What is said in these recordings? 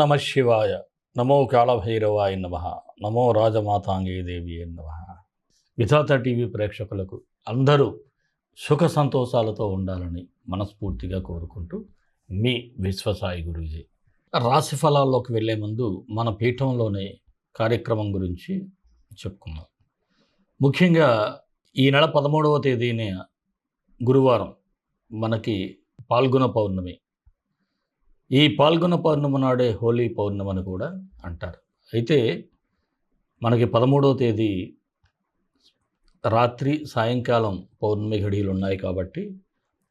నమ శివాయ. నమో కాళభైరవాయ నమ. నమో రాజమాతాంగే దేవి నమ. విధాత టీవీ ప్రేక్షకులకు అందరూ సుఖ సంతోషాలతో ఉండాలని మనస్ఫూర్తిగా కోరుకుంటూ మీ విశ్వసాయి గురూజీ. రాశి ఫలాల్లోకి వెళ్ళే ముందు మన పీఠంలోనే కార్యక్రమం గురించి చెప్పుకుందాం. ముఖ్యంగా ఈ నెల పదమూడవ తేదీన గురువారం మనకి పాల్గొన పౌర్ణమి. ఈ పాల్గొన పౌర్ణమి నాడే హోలీ పౌర్ణమి అని కూడా అంటారు. అయితే మనకి పదమూడవ తేదీ రాత్రి సాయంకాలం పౌర్ణమి ఘడియలు ఉన్నాయి కాబట్టి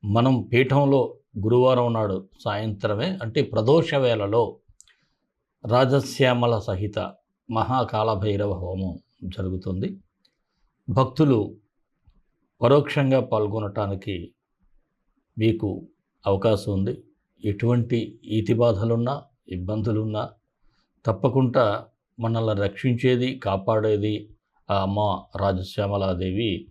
మనం పీఠంలో గురువారం నాడు సాయంత్రమే అంటే ప్రదోష వేళలో రాజశ్యామల సహిత మహాకాలభైరవ హోమం జరుగుతుంది. భక్తులు పరోక్షంగా పాల్గొనటానికి మీకు అవకాశం ఉంది. ఎటువంటి ఈతి బాధలున్నా ఇబ్బందులున్నా తప్పకుండా మనల్ని రక్షించేది కాపాడేది ఆ అమ్మ రాజశ్యామలాదేవి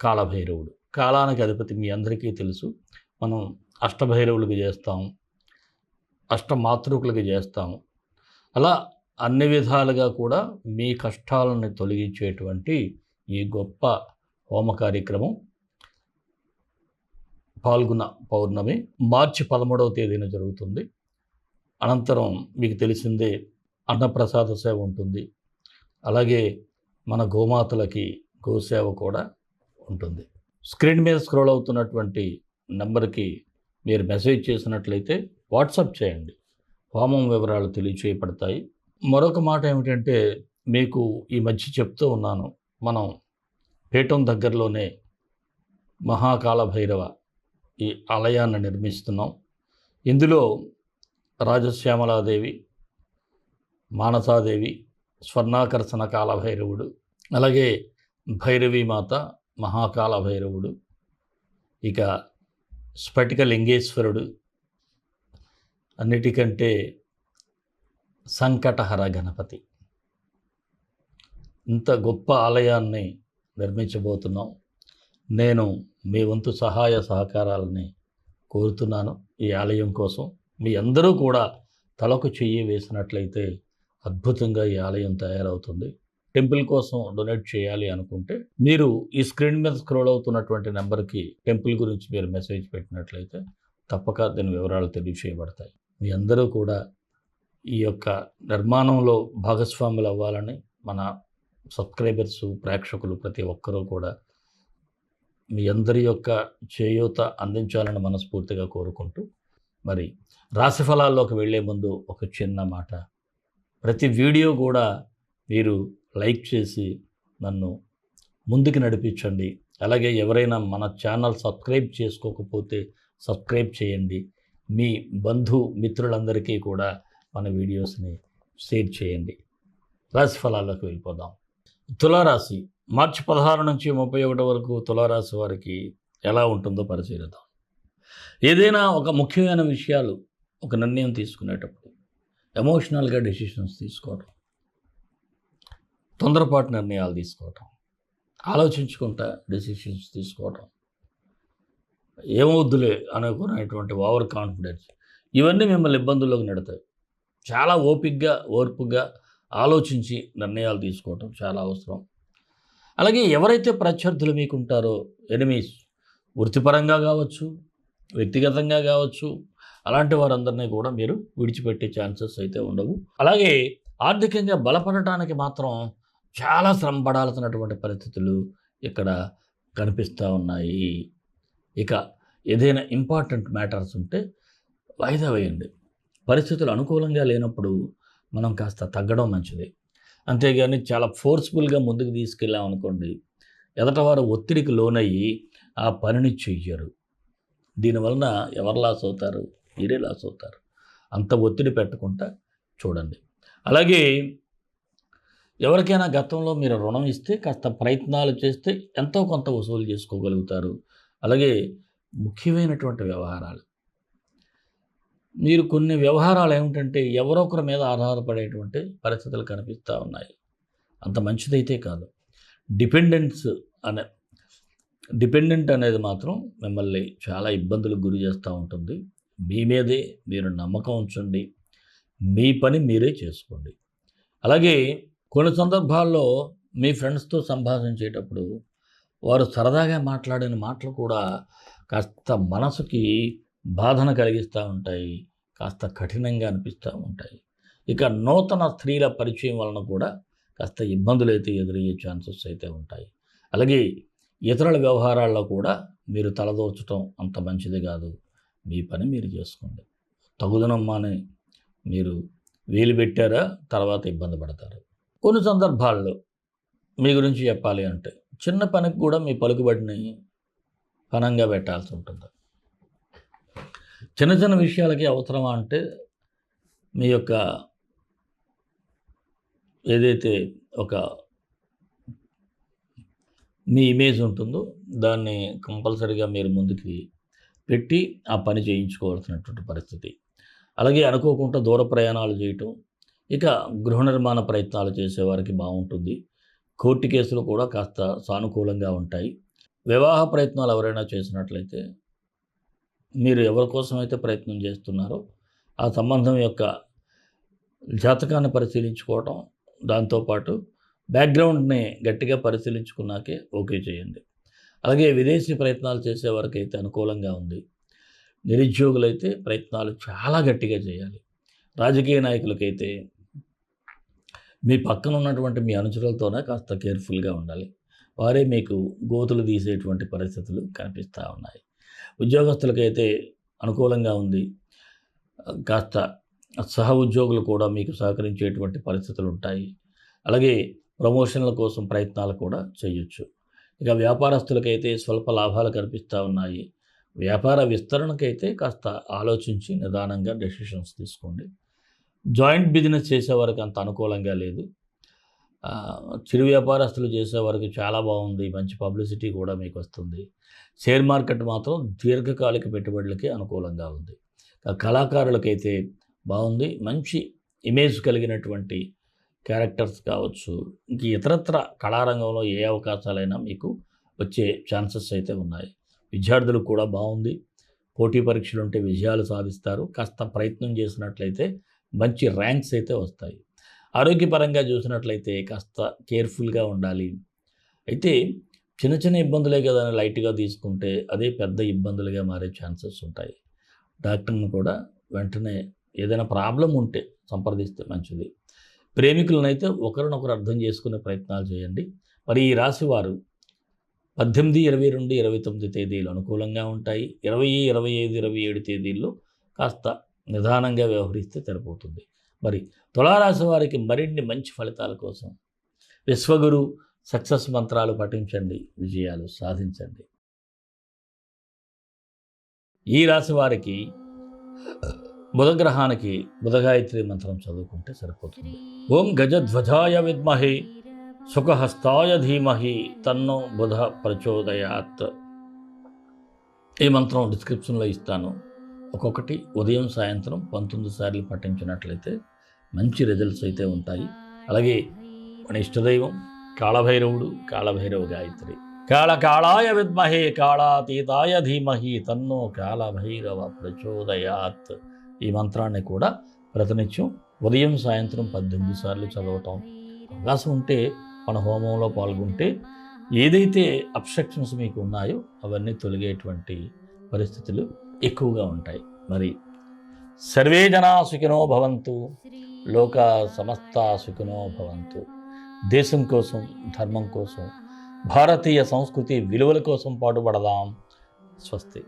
కాలభైరవుడు. కాలానికి అధిపతి మీ అందరికీ తెలుసు. మనం అష్టభైరవులకి చేస్తాం అష్టమాతృకులకి చేస్తాము అలా అన్ని విధాలుగా కూడా మీ కష్టాలను తొలగించేటువంటి ఈ గొప్ప హోమ కార్యక్రమం పాల్గొన పౌర్ణమి మార్చి పదమూడవ తేదీన జరుగుతుంది. అనంతరం మీకు తెలిసిందే అన్నప్రసాద సేవ ఉంటుంది. అలాగే మన గోమాతలకి గోసేవ కూడా ఉంటుంది. స్క్రీన్ మీద స్క్రోల్ అవుతున్నటువంటి నెంబర్కి మీరు మెసేజ్ చేసినట్లయితే వాట్సాప్ చేయండి. హోమం వివరాలు తెలియచేయబడతాయి. మరొక మాట ఏమిటంటే మీకు ఈ మధ్య చెప్తూ ఉన్నాను. మనం పీఠం దగ్గరలోనే మహాకాల భైరవ ఈ ఆలయాన్ని నిర్మిస్తున్నాం. ఇందులో రాజశ్యామలాదేవి మానసాదేవి స్వర్ణాకర్షణ కాలభైరవుడు అలాగే భైరవీమాత మహాకాల భైరవుడు ఇక స్ఫటిక లింగేశ్వరుడు అన్నిటికంటే సంకటహర గణపతి. ఇంత గొప్ప ఆలయాన్ని నిర్మించబోతున్నాం. నేను మీ వంతు సహాయ సహకారాలని కోరుతున్నాను ఈ ఆలయం కోసం. మీ అందరూ కూడా తలకు చెయ్యి వేసినట్లయితే అద్భుతంగా ఈ ఆలయం తయారవుతుంది. టెంపుల్ కోసం డొనేట్ చేయాలి అనుకుంటే మీరు ఈ స్క్రీన్ మీద స్క్రోల్ అవుతున్నటువంటి నెంబర్కి టెంపుల్ గురించి మీరు మెసేజ్ పెట్టినట్లయితే తప్పక దీని వివరాలు తెలియచేయబడతాయి. మీ అందరూ కూడా ఈ యొక్క నిర్మాణంలో భాగస్వాములు అవ్వాలని మన సబ్స్క్రైబర్సు ప్రేక్షకులు ప్రతి ఒక్కరూ కూడా మీ అందరి యొక్క చేయూత అందించాలని మనస్ఫూర్తిగా కోరుకుంటూ మరి రాశి ఫలాల్లోకి వెళ్ళే ముందు ఒక చిన్న మాట. ప్రతి వీడియో కూడా మీరు లైక్ చేసి నన్ను ముందుకు నడిపించండి. అలాగే ఎవరైనా మన ఛానల్ సబ్స్క్రైబ్ చేసుకోకపోతే సబ్స్క్రైబ్ చేయండి. మీ బంధు మిత్రులందరికీ కూడా మన వీడియోస్ని షేర్ చేయండి. రాశి ఫలాల్లోకి వెళ్ళిపోదాం. తులారాశి మార్చి పదహారు నుంచి ముప్పై ఒకటి వరకు తులారాశి వారికి ఎలా ఉంటుందో పరిశీలిద్దాం. ఏదైనా ఒక ముఖ్యమైన విషయాలు ఒక నిర్ణయం తీసుకునేటప్పుడు ఎమోషనల్గా డెసిషన్స్ తీసుకోవడం తొందరపాటు నిర్ణయాలు తీసుకోవటం ఆలోచించుకుంటా డెసిషన్స్ తీసుకోవటం ఏమవుద్దులే అనుకునేటువంటి ఓవర్ కాన్ఫిడెన్స్ ఇవన్నీ మిమ్మల్ని ఇబ్బందుల్లోకి నెడతాయి. చాలా ఓపిక్గా ఓర్పుగా ఆలోచించి నిర్ణయాలు తీసుకోవటం చాలా అవసరం. అలాగే ఎవరైతే ప్రత్యర్థులు మీకు ఉంటారో ఎనిమీస్ వృత్తిపరంగా కావచ్చు వ్యక్తిగతంగా కావచ్చు అలాంటి వారందరినీ కూడా మీరు విడిచిపెట్టే ఛాన్సెస్ అయితే ఉండవు. అలాగే ఆర్థికంగా బలపడటానికి మాత్రం చాలా శ్రమ పడాల్సినటువంటి పరిస్థితులు ఇక్కడ కనిపిస్తూ ఉన్నాయి. ఇక ఏదైనా ఇంపార్టెంట్ మ్యాటర్స్ ఉంటే వాయిదా వేయండి. పరిస్థితులు అనుకూలంగా లేనప్పుడు మనం కాస్త తగ్గడం మంచిది. అంతేగాని చాలా ఫోర్స్ఫుల్గా ముందుకు తీసుకెళ్ళాం అనుకోండి ఎదటవారు ఒత్తిడికి లోనయ్యి ఆ పనిని చెయ్యరు. దీనివలన ఎవరు లాస్ అవుతారు? మీరే లాస్ అవుతారు. అంత ఒత్తిడి పెట్టకుండా చూడండి. అలాగే ఎవరికైనా గతంలో మీరు రుణం ఇస్తే కాస్త ప్రయత్నాలు చేస్తే ఎంతో కొంత వసూలు చేసుకోగలుగుతారు. అలాగే ముఖ్యమైనటువంటి వ్యవహారాలు. మీరు కొన్ని వ్యవహారాలు ఏమిటంటే ఎవరో ఒకరి మీద ఆధారపడేటువంటి పరిస్థితులు కనిపిస్తూ ఉన్నాయి. అంత మంచిదైతే కాదు. డిపెండెన్స్ అనే డిపెండెంట్ అనేది మాత్రం మిమ్మల్ని చాలా ఇబ్బందులకు గురి చేస్తూ ఉంటుంది. మీ మీదే మీరు నమ్మకం ఉంచండి. మీ పని మీరే చేసుకోండి. అలాగే కొన్ని సందర్భాల్లో మీ ఫ్రెండ్స్తో సంభాషించేటప్పుడు వారు సరదాగా మాట్లాడిన మాటలు కూడా కాస్త మనసుకి బాధను కలిగిస్తూ ఉంటాయి కాస్త కఠినంగా అనిపిస్తూ ఉంటాయి. ఇక నూతన స్త్రీల పరిచయం వలన కూడా కాస్త ఇబ్బందులు అయితే ఎదురయ్యే ఛాన్సెస్ అయితే ఉంటాయి. అలాగే ఇతరుల వ్యవహారాల్లో కూడా మీరు తలదోర్చడం అంత మంచిది కాదు. మీ పని మీరు చేసుకోండి. తగుదనమ్మాని మీరు వీలు పెట్టారా తర్వాత ఇబ్బంది పడతారు. కొన్ని సందర్భాల్లో మీ గురించి చెప్పాలి అంటే చిన్న పనికి కూడా మీ పలుకుబడిని పనంగా పెట్టాల్సి ఉంటుంది. చిన్న చిన్న విషయాలకి అవసరమా అంటే మీ యొక్క ఏదైతే ఒక మీ ఇమేజ్ ఉంటుందో దాన్ని కంపల్సరీగా మీరు ముందుకి పెట్టి ఆ పని చేయించుకోవాల్సినటువంటి పరిస్థితి. అలాగే అనుకోకుండా దూర ప్రయాణాలు చేయటం ఇక గృహ నిర్మాణ ప్రయత్నాలు చేసేవారికి బాగుంటుంది. కోర్టు కేసులు కూడా కాస్త సానుకూలంగా ఉంటాయి. వివాహ ప్రయత్నాలు ఎవరైనా చేసినట్లయితే మీరు ఎవరి కోసం అయితే ప్రయత్నం చేస్తున్నారో ఆ సంబంధం యొక్క జాతకాన్ని పరిశీలించుకోవటం దాంతోపాటు బ్యాక్గ్రౌండ్ని గట్టిగా పరిశీలించుకున్నాకే ఓకే చేయండి. అలాగే విదేశీ ప్రయత్నాలు చేసే అయితే అనుకూలంగా ఉంది. నిరుద్యోగులైతే ప్రయత్నాలు చాలా గట్టిగా చేయాలి. రాజకీయ నాయకులకైతే మీ పక్కన ఉన్నటువంటి మీ అనుచరులతోనే కాస్త కేర్ఫుల్గా ఉండాలి. వారే మీకు గోతులు తీసేటువంటి పరిస్థితులు కనిపిస్తూ ఉన్నాయి. ఉద్యోగస్తులకైతే అనుకూలంగా ఉంది. కాస్త సహ ఉద్యోగులు కూడా మీకు సహకరించేటువంటి పరిస్థితులు ఉంటాయి. అలాగే ప్రమోషన్ల కోసం ప్రయత్నాలు కూడా చేయొచ్చు. ఇక వ్యాపారస్తులకైతే స్వల్ప లాభాలు కనిపిస్తూ ఉన్నాయి. వ్యాపార విస్తరణకైతే కాస్త ఆలోచించి నిదానంగా డెసిషన్స్ తీసుకోండి. జాయింట్ బిజినెస్ చేసేవారికి అంత అనుకూలంగా లేదు. చిరు వ్యాపారస్తులు చేసే వరకు చాలా బాగుంది. మంచి పబ్లిసిటీ కూడా మీకు వస్తుంది షేర్ మార్కెట్ మాత్రం దీర్ఘకాలిక పెట్టుబడులకి అనుకూలంగా ఉంది. కళాకారులకైతే బాగుంది. మంచి ఇమేజ్ కలిగినటువంటి క్యారెక్టర్స్ కావచ్చు ఇంక ఇతరత్ర కళారంగంలో ఏ అవకాశాలైనా మీకు వచ్చే ఛాన్సెస్ అయితే ఉన్నాయి. విద్యార్థులకు కూడా బాగుంది. పోటీ పరీక్షలు ఉంటే విజయాలు సాధిస్తారు. కాస్త ప్రయత్నం చేసినట్లయితే మంచి ర్యాంక్స్ అయితే వస్తాయి. ఆరోగ్యపరంగా చూసినట్లయితే కాస్త కేర్ఫుల్గా ఉండాలి. అయితే చిన్న చిన్న ఇబ్బందులే కదా అని లైట్గా తీసుకుంటే అదే పెద్ద ఇబ్బందులుగా మారే ఛాన్సెస్ ఉంటాయి. డాక్టర్ని కూడా వెంటనే ఏదైనా ప్రాబ్లం ఉంటే సంప్రదిస్తే మంచిది. ప్రేమికులనైతే ఒకరినొకరు అర్థం చేసుకునే ప్రయత్నాలు చేయండి. మరి ఈ రాశి వారు పద్దెనిమిది ఇరవై రెండు ఇరవై తొమ్మిది తేదీలు అనుకూలంగా ఉంటాయి. ఇరవై ఇరవై ఐదు ఇరవై ఏడు తేదీల్లో కాస్త నిదానంగా వ్యవహరిస్తే సరిపోతుంది. మరి తులారాశి వారికి మరిన్ని మంచి ఫలితాల కోసం విశ్వగురు సక్సెస్ మంత్రాలు పఠించండి విజయాలు సాధించండి. ఈ రాశి వారికి బుధగ్రహానికి బుధగాయత్రి మంత్రం చదువుకుంటే సరిపోతుంది. ఓం గజధ్వజాయ విద్మహే సుఖహస్తాయ ధీమహి తన్నో బుధ ప్రచోదయాత్. ఈ మంత్రం డిస్క్రిప్షన్లో ఇస్తాను. ఒక్కొక్కటి ఉదయం సాయంత్రం పంతొమ్మిది సార్లు పఠించినట్లయితే మంచి రిజల్ట్స్ అయితే ఉంటాయి. అలాగే మన ఇష్టదైవం కాళభైరవుడు కాళభైరవ గాయత్రి. కాళ కాళాయ విద్మహే కాళాతీతాయ ధీమహి తన్నో కాళభైరవ ప్రచోదయాత్. ఈ మంత్రాన్ని కూడా ప్రతినిత్యం ఉదయం సాయంత్రం పద్దెనిమిది సార్లు చదవటం. అవకాశం ఉంటే మన హోమంలో పాల్గొంటే ఏదైతే అబ్స్ట్రక్షన్స్ మీకు ఉన్నాయో అవన్నీ తొలగేటువంటి పరిస్థితులు ఎక్కువగా ఉంటాయి. మరి సర్వే జనా సుఖినో భవంతు. లోక సమస్త సుఖినో భవంతు. దేశం కోసం ధర్మం కోసం భారతీయ సంస్కృతి విలువల కోసం పాటుపడదాం. స్వస్తి.